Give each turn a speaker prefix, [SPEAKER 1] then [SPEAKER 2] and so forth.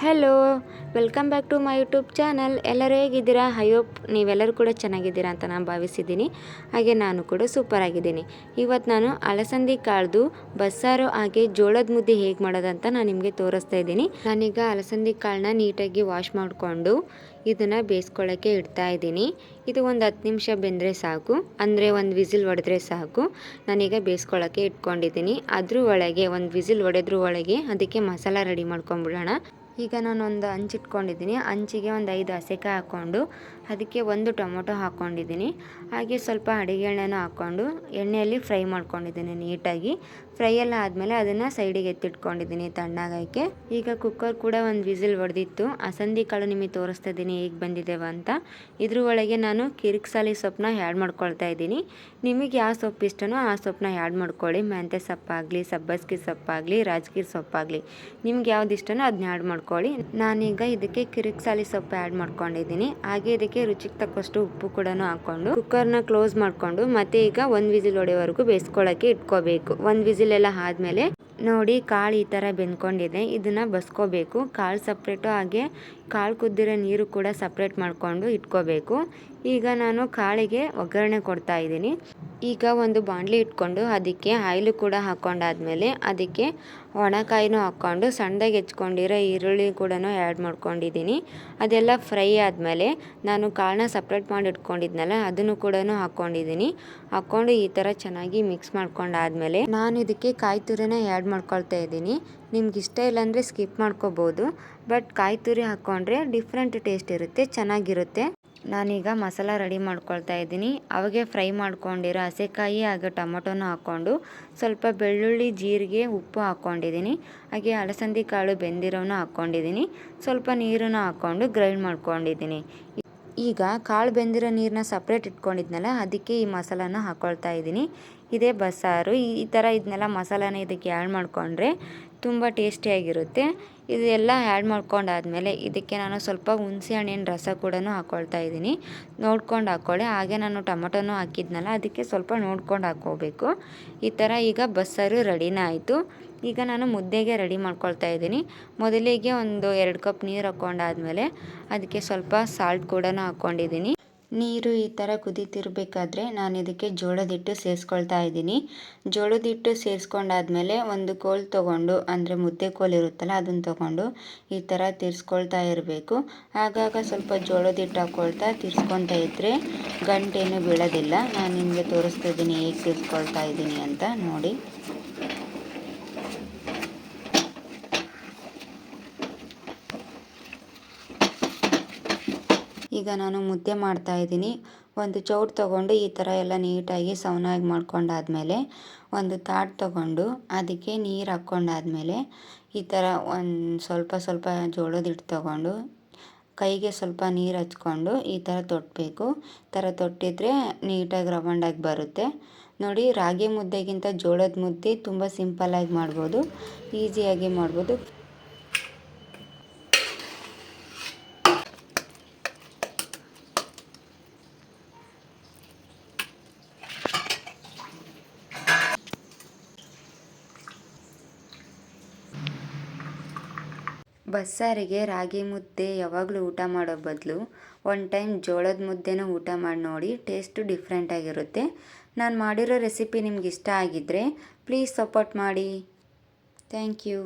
[SPEAKER 1] Hello, welcome back to my YouTube channel. ಎಲ್ಲರೂ ಹೇಗಿದ್ದೀರಾ? ಹೈಯೋಪ್ ನೀವೆಲ್ಲರೂ ಕೂಡ ಚೆನ್ನಾಗಿದ್ದೀರಾ ಅಂತ ನಾನು ಭಾವಿಸಿದ್ದೀನಿ. ಹಾಗೆ ನಾನು ಕೂಡ ಸೂಪರ್ ಆಗಿದ್ದೀನಿ. ಇವತ್ತು ನಾನು ಅಲಸಂದಿ ಕಾಳ್ದು, ಬಸ್ಸಾರು ಹಾಗೆ ಜೋಳದ ಮುದ್ದೆ ಹೇಗೆ ಮಾಡೋದಂತ ನಾನು ನಿಮಗೆ ತೋರಿಸ್ತಾ ಇದ್ದೀನಿ. ನಾನೀಗ ಅಲಸಂದಿ ಕಾಳನ್ನ ನೀಟಾಗಿ ವಾಶ್ ಮಾಡಿಕೊಂಡು ಇದನ್ನು ಬೇಯಿಸ್ಕೊಳ್ಳೋಕ್ಕೆ ಇಡ್ತಾ ಇದ್ದೀನಿ. ಇದು ಒಂದು ಹತ್ತು ನಿಮಿಷ ಬೆಂದರೆ ಸಾಕು. ಅಂದರೆ ಒಂದು ವಿಸಿಲ್ ಹೊಡೆದ್ರೆ ಸಾಕು. ನಾನೀಗ ಬೇಯಿಸ್ಕೊಳ್ಳೋಕ್ಕೆ ಇಟ್ಕೊಂಡಿದ್ದೀನಿ. ಅದ್ರ ಒಳಗೆ, ಒಂದು ವಿಸಿಲ್ ಹೊಡೆದ್ರ ಒಳಗೆ ಅದಕ್ಕೆ ಮಸಾಲ ರೆಡಿ ಮಾಡ್ಕೊಂಬಿಡೋಣ. ಈಗ ನಾನು ಒಂದು ಹಂಚಿಟ್ಕೊಂಡಿದ್ದೀನಿ. ಹಂಚಿಗೆ ಒಂದು ಐದು ಹಸೆಕಾಯಿ ಹಾಕ್ಕೊಂಡು, ಅದಕ್ಕೆ ಒಂದು ಟೊಮೊಟೊ ಹಾಕ್ಕೊಂಡಿದ್ದೀನಿ. ಹಾಗೆ ಸ್ವಲ್ಪ ಅಡುಗೆ ಎಣ್ಣೆನೂ ಹಾಕ್ಕೊಂಡು, ಎಣ್ಣೆಯಲ್ಲಿ ಫ್ರೈ ಮಾಡ್ಕೊಂಡಿದ್ದೀನಿ ನೀಟಾಗಿ. ಫ್ರೈ ಎಲ್ಲ ಆದಮೇಲೆ ಅದನ್ನು ಸೈಡಿಗೆ ಎತ್ತಿಟ್ಕೊಂಡಿದ್ದೀನಿ ತಣ್ಣಗಾಯ್ಕೆ ಈಗ ಕುಕ್ಕರ್ ಕೂಡ ಒಂದು ವಿಸಿಲ್ ಹೊಡೆದಿತ್ತು ಅಸಂದಿ ಕಾಳು ನಿಮಗೆ ತೋರಿಸ್ತಾ ಇದ್ದೀನಿ ಹೇಗೆ ಬಂದಿದ್ದೇವೆ ಅಂತ. ಇದ್ರ ಒಳಗೆ ನಾನು ಕಿರಿಕ್ಸಾಲಿ ಸೊಪ್ಪನ್ನ ಆ್ಯಡ್ ಮಾಡ್ಕೊಳ್ತಾ ಇದ್ದೀನಿ. ನಿಮಗೆ ಯಾವ ಸೊಪ್ಪು ಇಷ್ಟನೋ ಆ ಸೊಪ್ಪನ್ನ ಆ್ಯಡ್ ಮಾಡ್ಕೊಳ್ಳಿ. ಮೆಂತ್ಯ ಸೊಪ್ಪಾಗಲಿ ಸಬ್ಬಸ್ಗಿ ಸೊಪ್ಪಾಗಲಿ ರಾಜಗಿರಿ ಸೊಪ್ಪಾಗಲಿ ನಿಮ್ಗೆ ಯಾವ್ದು ಇಷ್ಟನೋ ಅದನ್ನ ಆ್ಯಡ್ ಮಾಡ್ಕೊಳ್ಳಿ. ನಾನೀಗ ಇದಕ್ಕೆ ಕಿರಿಕ್ಸಾಲಿ ಸೊಪ್ಪು ಆ್ಯಡ್ ಮಾಡ್ಕೊಂಡಿದ್ದೀನಿ. ಹಾಗೆ ಇದಕ್ಕೆ ರುಚಿಗೆ ತಕ್ಕಷ್ಟು ಉಪ್ಪು ಕೂಡ ಹಾಕ್ಕೊಂಡು ಕುಕ್ಕರ್ನ ಕ್ಲೋಸ್ ಮಾಡಿಕೊಂಡು ಮತ್ತೆ ಈಗ ಒಂದು ವಿಸಿಲ್ ಹೊಡೆಯವರೆಗೂ ಬೇಯಿಸ್ಕೊಳ್ಳೋಕ್ಕೆ ಇಟ್ಕೋಬೇಕು. ಒಂದು ವಿಸಿಲ್ ಎಲ್ಲ ಆದಮೇಲೆ ನೋಡಿ ಕಾಳು ಈ ಥರ ಬೆಂದ್ಕೊಂಡಿದೆ. ಇದನ್ನು ಬಸ್ಕೋಬೇಕು. ಕಾಳು ಸಪ್ರೇಟು ಹಾಗೆ ಕಾಳು ಕುದ್ದಿರೋ ನೀರು ಕೂಡ ಸಪ್ರೇಟ್ ಮಾಡಿಕೊಂಡು ಇಟ್ಕೋಬೇಕು. ಈಗ ನಾನು ಕಾಳಿಗೆ ಒಗ್ಗರಣೆ ಕೊಡ್ತಾ ಇದ್ದೀನಿ. ಈಗ ಒಂದು ಬಾಣಲಿ ಇಟ್ಕೊಂಡು ಅದಕ್ಕೆ ಆಯಿಲು ಕೂಡ ಹಾಕ್ಕೊಂಡಾದ್ಮೇಲೆ ಅದಕ್ಕೆ ಒಣಕಾಯಿನೂ ಹಾಕ್ಕೊಂಡು ಸಣ್ಣದಾಗಿ ಹೆಚ್ಕೊಂಡಿರೋ ಈರುಳ್ಳಿ ಕೂಡ ಆ್ಯಡ್ ಮಾಡ್ಕೊಂಡಿದ್ದೀನಿ. ಅದೆಲ್ಲ ಫ್ರೈ ಆದಮೇಲೆ ನಾನು ಕಾಳನ್ನ ಸಪ್ರೇಟ್ ಮಾಡಿ ಇಟ್ಕೊಂಡಿದ್ನಲ್ಲ ಅದನ್ನು ಕೂಡ ಹಾಕ್ಕೊಂಡಿದ್ದೀನಿ ಹಾಕ್ಕೊಂಡು ಈ ಥರ ಚೆನ್ನಾಗಿ ಮಿಕ್ಸ್ ಮಾಡ್ಕೊಂಡಾದ್ಮೇಲೆ ನಾನು ಇದಕ್ಕೆ ಕಾಯಿ ತುರಿನ ಆ್ಯಡ್ ಮಾಡ್ಕೊಳ್ತಾ ಇದ್ದೀನಿ. ನಿಮ್ಗೆ ಇಷ್ಟ ಇಲ್ಲಾಂದರೆ ಸ್ಕಿಪ್ ಮಾಡ್ಕೋಬೋದು. ಬಟ್ ಕಾಯಿ ತುರಿ ಹಾಕ್ಕೊಂಡ್ರೆ ಡಿಫ್ರೆಂಟ್ ಟೇಸ್ಟ್ ಇರುತ್ತೆ, ಚೆನ್ನಾಗಿರುತ್ತೆ. ನಾನೀಗ ಮಸಾಲ ರೆಡಿ ಮಾಡ್ಕೊಳ್ತಾ ಇದ್ದೀನಿ. ಅವಾಗೆ ಫ್ರೈ ಮಾಡ್ಕೊಂಡಿರೋ ಹಸೆಕಾಯಿ ಹಾಗೆ ಟೊಮೊಟೊನ ಹಾಕ್ಕೊಂಡು ಸ್ವಲ್ಪ ಬೆಳ್ಳುಳ್ಳಿ, ಜೀರಿಗೆ, ಉಪ್ಪು ಹಾಕ್ಕೊಂಡಿದ್ದೀನಿ ಹಾಗೆ ಅಲಸಂದಿ ಕಾಳು ಬೆಂದಿರೋನು ಹಾಕ್ಕೊಂಡಿದ್ದೀನಿ ಸ್ವಲ್ಪ ನೀರನ್ನು ಹಾಕ್ಕೊಂಡು ಗ್ರೈಂಡ್ ಮಾಡ್ಕೊಂಡಿದ್ದೀನಿ. ಈಗ ಕಾಳು ಬೆಂದಿರೋ ನೀರನ್ನ ಸಪ್ರೇಟ್ ಇಟ್ಕೊಂಡಿದ್ನಲ್ಲ, ಅದಕ್ಕೆ ಈ ಮಸಾಲಾನ ಹಾಕ್ಕೊಳ್ತಾ ಇದ್ದೀನಿ ಇದೇ ಬಸ್ಸಾರು. ಈ ಥರ ಇದನ್ನೆಲ್ಲ ಮಸಾಲಾನ ಇದಕ್ಕೆ ಆ್ಯಡ್ ಮಾಡಿಕೊಂಡ್ರೆ ತುಂಬ ಟೇಸ್ಟಿಯಾಗಿರುತ್ತೆ ಇದೆಲ್ಲ ಆ್ಯಡ್ ಮಾಡ್ಕೊಂಡಾದ್ಮೇಲೆ ಇದಕ್ಕೆ ನಾನು ಸ್ವಲ್ಪ ಹುಣಸೆ ಹಣ್ಣಿನ ರಸ ಕೂಡ ಹಾಕ್ಕೊಳ್ತಾ ಇದ್ದೀನಿ. ನೋಡ್ಕೊಂಡು ಹಾಕ್ಕೊಳ್ಳಿ. ಹಾಗೆ ನಾನು ಟೊಮೊಟೊನೂ ಹಾಕಿದ್ನಲ್ಲ, ಅದಕ್ಕೆ ಸ್ವಲ್ಪ ನೋಡ್ಕೊಂಡು ಹಾಕ್ಕೋಬೇಕು. ಈ ಥರ ಈಗ ಬಸ್ಸಾರು ರೆಡಿನೇ ಆಯಿತು. ಈಗ ನಾನು ಮುದ್ದೆಗೆ ರೆಡಿ ಮಾಡ್ಕೊಳ್ತಾ ಇದ್ದೀನಿ. ಮೊದಲಿಗೆ ಒಂದು ಎರಡು ಕಪ್ ನೀರು ಹಾಕ್ಕೊಂಡಾದ್ಮೇಲೆ ಅದಕ್ಕೆ ಸ್ವಲ್ಪ ಸಾಲ್ಟ್ ಕೂಡ ಹಾಕ್ಕೊಂಡಿದ್ದೀನಿ ನೀರು ಈ ಥರ ಕುದೀತಿರ್ಬೇಕಾದ್ರೆ ನಾನು ಇದಕ್ಕೆ ಜೋಳದ ಹಿಟ್ಟು ಸೇರಿಸ್ಕೊಳ್ತಾ ಇದ್ದೀನಿ. ಜೋಳದ ಹಿಟ್ಟು ಸೇರಿಸ್ಕೊಂಡಾದ್ಮೇಲೆ ಒಂದು ಕೋಲು ತೊಗೊಂಡು, ಅಂದರೆ ಮುದ್ದೆ ಕೋಲ್ ಇರುತ್ತಲ್ಲ ಅದನ್ನು ತೊಗೊಂಡು ಈ ಥರ ತಿರ್ಸ್ಕೊಳ್ತಾ ಇರಬೇಕು. ಆಗಾಗ ಸ್ವಲ್ಪ ಜೋಳದ ಹಿಟ್ಟು ಹಾಕ್ಕೊಳ್ತಾ ತಿರ್ಸ್ಕೊತಾ ಇದ್ದರೆ ಗಂಟೇನು ಬೀಳೋದಿಲ್ಲ. ನಾನು ನಿಮಗೆ ತೋರಿಸ್ತಾ ಇದ್ದೀನಿ, ಹೇಗೆ ತಿರ್ಸ್ಕೊಳ್ತಾ ಇದ್ದೀನಿ ಅಂತ ನೋಡಿ. ಈಗ ನಾನು ಮುದ್ದೆ ಮಾಡ್ತಾ ಇದ್ದೀನಿ. ಒಂದು ಚೌಟ್ ತೊಗೊಂಡು ಈ ಥರ ಎಲ್ಲ ನೀಟಾಗಿ ಸೌನಾಗಿ ಮಾಡ್ಕೊಂಡಾದ್ಮೇಲೆ ಒಂದು ತಾಟ್ ತೊಗೊಂಡು ಅದಕ್ಕೆ ನೀರು ಹಾಕ್ಕೊಂಡಾದ್ಮೇಲೆ ಈ ಥರ ಒಂದು ಸ್ವಲ್ಪ ಸ್ವಲ್ಪ ಜೋಳದ ಹಿಟ್ಟು ತೊಗೊಂಡು ಕೈಗೆ ಸ್ವಲ್ಪ ನೀರು ಹಚ್ಕೊಂಡು ಈ ಥರ ತೊಟ್ಟಬೇಕು ಈ ಥರ ತೊಟ್ಟಿದ್ರೆ ನೀಟಾಗಿ ರವಂಡಾಗಿ ಬರುತ್ತೆ. ನೋಡಿ ರಾಗಿ ಮುದ್ದೆಗಿಂತ ಜೋಳದ ಮುದ್ದೆ ತುಂಬ ಸಿಂಪಲ್ಲಾಗಿ ಮಾಡ್ಬೋದು. ಈಸಿಯಾಗಿ ಮಾಡ್ಬೋದು. ಬಸ್ಸಾರಿಗೆ ರಾಗಿ ಮುದ್ದೆ ಯಾವಾಗಲೂ ಊಟ ಮಾಡೋ ಬದಲು ಒನ್ ಟೈಮ್ ಜೋಳದ ಮುದ್ದೆನೂ ಊಟ ಮಾಡಿ ನೋಡಿ ಟೇಸ್ಟು ಡಿಫ್ರೆಂಟಾಗಿರುತ್ತೆ ನಾನು ಮಾಡಿರೋ ರೆಸಿಪಿ ನಿಮ್ಗೆ ಇಷ್ಟ ಆಗಿದ್ದರೆ ಪ್ಲೀಸ್ ಸಪೋರ್ಟ್ ಮಾಡಿ. Thank you